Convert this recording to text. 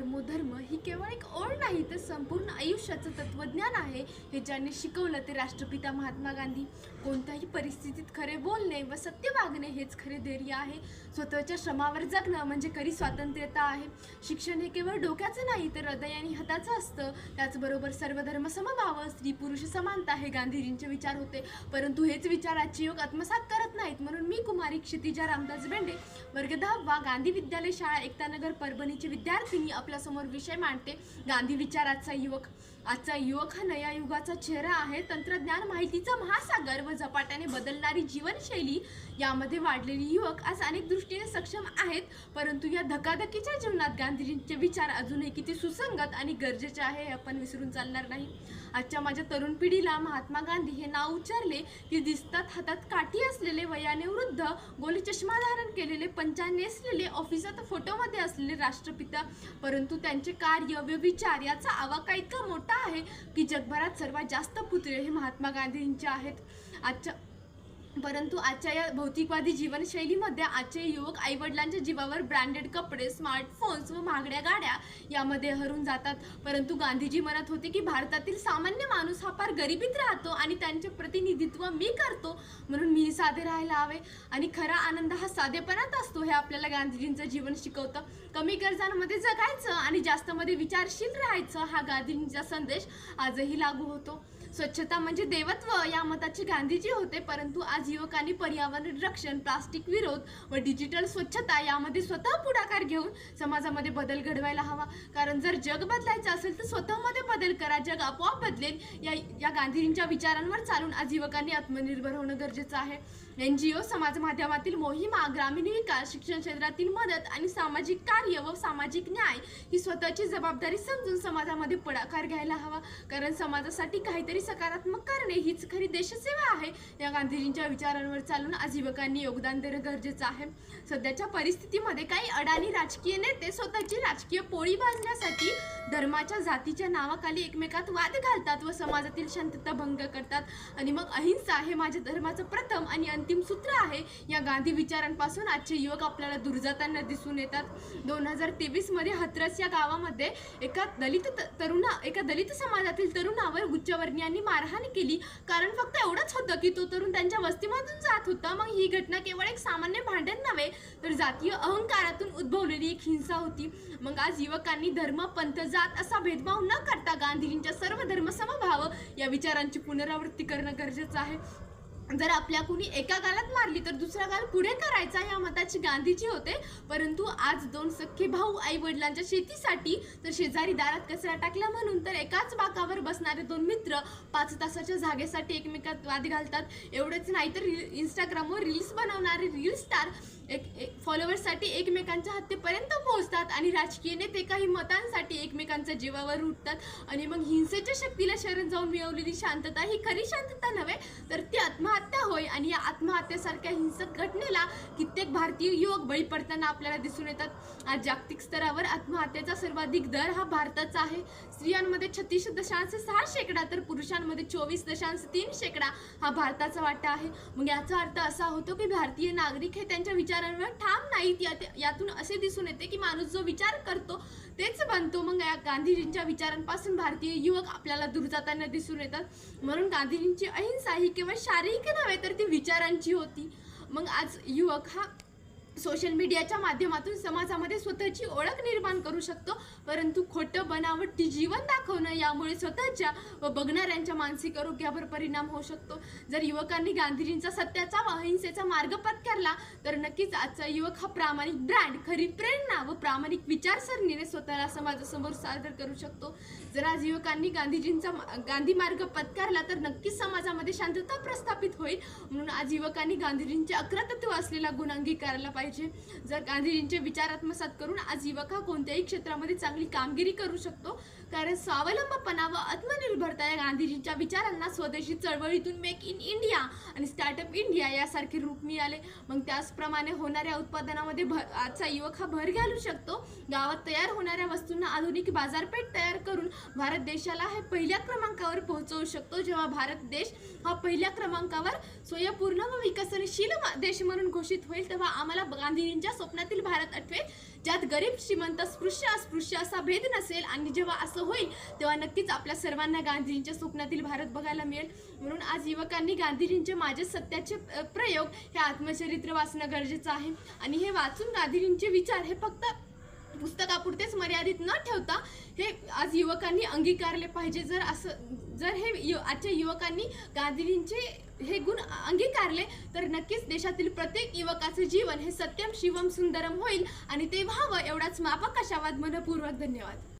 परमोधर्म ही केवळ एक ओळ नाही तर संपूर्ण आयुष्याचं तत्वज्ञान आहे हे ज्यांनी शिकवलं ते राष्ट्रपिता महात्मा गांधी. कोणत्याही परिस्थितीत खरे बोलणे व सत्य वागणे हेच खरे धैर्य आहे. स्वतःच्या श्रमावर जगणं म्हणजे खरी स्वातंत्र्यता आहे. शिक्षण हे केवळ डोक्याचं नाही तर हृदय आणि हाताचं असतं. त्याचबरोबर सर्व धर्म समभाव स्त्री पुरुष समानता हे गांधीजींचे विचार होते. परंतु हेच विचार आजची योग आत्मसात करत नाहीत म्हणून मी कुमारी क्षितिजा रामदास बेंडे वर्ग दहावा गांधी विद्यालय शाळा एकतानगर परभणीची विद्यार्थिनी आपल्यासमोर विषय मांडते. गांधी विचाराचा युवक आजचा युवक हा नया युगाचा चेहरा आहे. तंत्रज्ञान माहितीचा महासागर व झपाट्याने बदलणारी जीवनशैली यामध्ये वाढलेली युवक आज अनेक दृष्टीने सक्षम आहेत. परंतु या धकाधकीच्या जीवनात गांधीजींचे विचार अजूनही किती सुसंगत आणि गरजेचे आहे हे आपण विसरून चालणार नाही. आजच्या माझ्या तरुण पिढीला महात्मा गांधी हे नाव उच्चारले की दिसतात हातात काठी असलेले वयाने वृद्ध गोली चष्मा धारण केलेले पंचा नेसलेले ऑफिसात फोटोमध्ये असलेले राष्ट्रपिता. परंतु त्यांचे कार्य व विचार याचा आवाका इतका मोठा आहे की जगभरात सर्वात जास्त पुतळे हे महात्मा गांधींचे आहेत. आजच्या परंतु आजच्या या भौतिकवादी जीवनशैलीमध्ये आजचे युवक आईवडिलांच्या जीवावर ब्रँडेड कपडे स्मार्टफोन्स व महागड्या गाड्या यामध्ये हरून जातात. परंतु गांधीजी म्हणत होते की भारतातील सामान्य माणूस हा फार गरिबीत राहतो आणि त्यांचे प्रतिनिधित्व मी करतो म्हणून मी साधे राहायला हवे. आणि खरा आनंद हा साधेपणात असतो हे आपल्याला गांधीजींचं जीवन शिकवतं. कमी गरजांमध्ये जगायचं आणि जास्तमध्ये विचारशील राहायचं हा गांधीजींचा संदेश आजही लागू होतो. स्वच्छता म्हणजे देवत्व. या मताचे गांधीजी होते परंतु आज युवकांनी पर्यावरण रक्षण प्लास्टिक विरोध व डिजिटल स्वच्छता यामध्ये स्वतः पुढाकार घेऊन समाजामध्ये बदल घडवायला हवा. कारण जर जग बदलायचं असेल तर स्वतःमध्ये बदल करा. जग आपोआप बदलेल. या या गांधीजींच्या विचारांवर चालून आज युवकांनी आत्मनिर्भर होणं गरजेचं आहे. एन जी ओ समाज माध्यमातील मोहिमा ग्रामीण विकास शिक्षण क्षेत्रातील मदत आणि सामाजिक कार्य व सामाजिक न्याय ही स्वतःची जबाबदारी समजून समाजामध्ये पुढाकार घ्यायला हवा. कारण समाजासाठी काहीतरी सकारात्मक करणे हीच खरी देशसेवा आहे. या गांधीजींच्या विचारांवर चालून आज युवकांनी योगदान देणं गरजेचं आहे. सध्याच्या परिस्थितीमध्ये काही अडाणी राजकीय नेते स्वतःची राजकीय पोळी भाजण्यासाठी धर्माच्या जातीच्या नावाखाली एकमेकात वाद घालतात व समाजातील शांतता भंग करतात. आणि मग अहिंसा हे माझ्या धर्माचं प्रथम आणि अंतिम सूत्र आहे. या गांधी विचारांपासून आजचे युवक आपल्याला दूर जाताना दिसून येतात. दोन हजार तेवीसमध्ये हत्रस या गावामध्ये एका दलित त- तरुणा एका दलित समाजातील तरुणावर उच्चवर्णीयांनी मारहाण केली. कारण फक्त एवढंच होतं की तो तरुण त्यांच्या वस्तीमधून जात होता. मग ही घटना केवळ एक सामान्य भांडण नव्हे तर जातीय अहंकारातून उद्भवलेली एक हिंसा होती. मग आज युवकांनी धर्म पंथ जात असा भेदभाव न करता गांधीजींच्या सर्व धर्मसमभाव या विचारांची पुनरावृत्ती करणं गरजेचं आहे. जर आपल्या कुणी एका गालात मारली तर दुसरा गाल पुढे करायचा या मताची गांधीजी होते. परंतु आज दोन सख्खे भाऊ आई वडिलांच्या शेतीसाठी तर शेजारी दारात कचरा टाकला म्हणून तर एकाच बाकावर बसणारे दोन मित्र पाच तासाच्या जागेसाठी एकमेकात वाद घालतात. एवढंच नाही तर इंस्टाग्रामवर रील्स बनवणारे रील स्टार एक एक फॉलोअर्ससाठी एकमेकांच्या हत्येपर्यंत पोहोचतात आणि राजकीय नेते काही मतांसाठी एकमेकांच्या जीवावर उठतात आणि मग हिंसेच्या शक्तीला शरण जाऊन मिळवलेली शांतता ही खरी शांतता नव्हे तर ती आत्महत्या होय. आणि या आत्महत्येसारख्या हिंसक घटनेला कित्येक भारतीय युवक बळी पडताना आपल्याला दिसून येतात. आज जागतिक स्तरावर आत्महत्येचा सर्वाधिक दर हा भारताचा आहे. स्त्रियांमध्ये छत्तीस दशांश सहा शेकडा तर पुरुषांमध्ये चोवीस दशांश तीन शेकडा हा भारताचा वाटा आहे. मग याचा अर्थ असा होतो की भारतीय नागरिक हे त्यांच्या विचार विचारांवर ठाम नाहीत यात यातून असे दिसून येते की माणूस जो विचार करतो तेच बनतो. मग या गांधीजींच्या विचारांपासून भारतीय युवक आपल्याला दूर जाताना दिसून येतात. म्हणून गांधीजींची अहिंसा ही केवळ शारीरिक नव्हे तर ती विचारांची होती. मग आज युवक हा सोशल मीडियाच्या माध्यमातून समाजामध्ये स्वतःची ओळख निर्माण करू शकतो. परंतु खोटं बनावटी जीवन दाखवणं यामुळे स्वतःच्या व बघणाऱ्यांच्या मानसिक आरोग्यावर परिणाम होऊ शकतो. जर युवकांनी गांधीजींचा सत्याचा व अहिंसेचा मार्ग पत्करला तर नक्कीच आजचा युवक हा प्रामाणिक ब्रँड खरी प्रेरणा व प्रामाणिक विचारसरणीने स्वतःला समाजासमोर सादर करू शकतो. जर आज युवकांनी गांधीजींचा गांधी मार्ग पत्कारला तर नक्कीच समाजामध्ये शांतता प्रस्थापित होईल. म्हणून आज युवकांनी गांधीजींचे अकरा तत्व असलेला गुण अंगीकारायला पाहिजे. जर गांधीजींचे विचार आत्मसात करून आज युवक हा कोणत्याही क्षेत्रामध्ये चांगली कामगिरी करू शकतो. कारण स्वावलंबपणा व आत्मनिर्भरता या गांधीजींच्या विचारांना स्वदेशी चळवळीतून मेक इन इंडिया आणि स्टार्टअप इंडिया यासारखे रूप मिळाले. मग त्याचप्रमाणे होणाऱ्या उत्पादनामध्ये भर आजचा युवक हा भर घालू शकतो. गावात तयार होणाऱ्या वस्तूंना आधुनिक बाजारपेठ तयार करून भारत देशाला हे पहिल्या क्रमांकावर पोहोचवू शकतो. जेव्हा भारत देश हा पहिल्या क्रमांकावर स्वयंपूर्ण व विकसनशील देश म्हणून घोषित होईल तेव्हा आम्हाला गांधीजींच्या स्वप्नातील भारत आठवेल ज्यात गरीब श्रीमंत स्पृश्य अस्पृश्य असा भेद नसेल आणि जेव्हा असं होईल तेव्हा नक्कीच आपल्या सर्वांना गांधीजींच्या स्वप्नातील भारत बघायला मिळेल. म्हणून आज युवकांनी गांधीजींचे माझे सत्याचे प्रयोग हे आत्मचरित्र वाचणं गरजेचं आहे. आणि हे वाचून गांधीजींचे विचार हे फक्त पुस्तकापुरतेच मर्यादित न ठेवता हे आज युवकांनी अंगीकारले पाहिजे. जर असं जर हे यु आजच्या युवकांनी गांधीजींचे हे गुण अंगीकारले तर नक्कीच देशातील प्रत्येक युवकाचे जीवन हे सत्यम शिवम सुंदरम होईल. आणि ते व्हावं एवढाच मापक आशावाद मनपूर्वक धन्यवाद.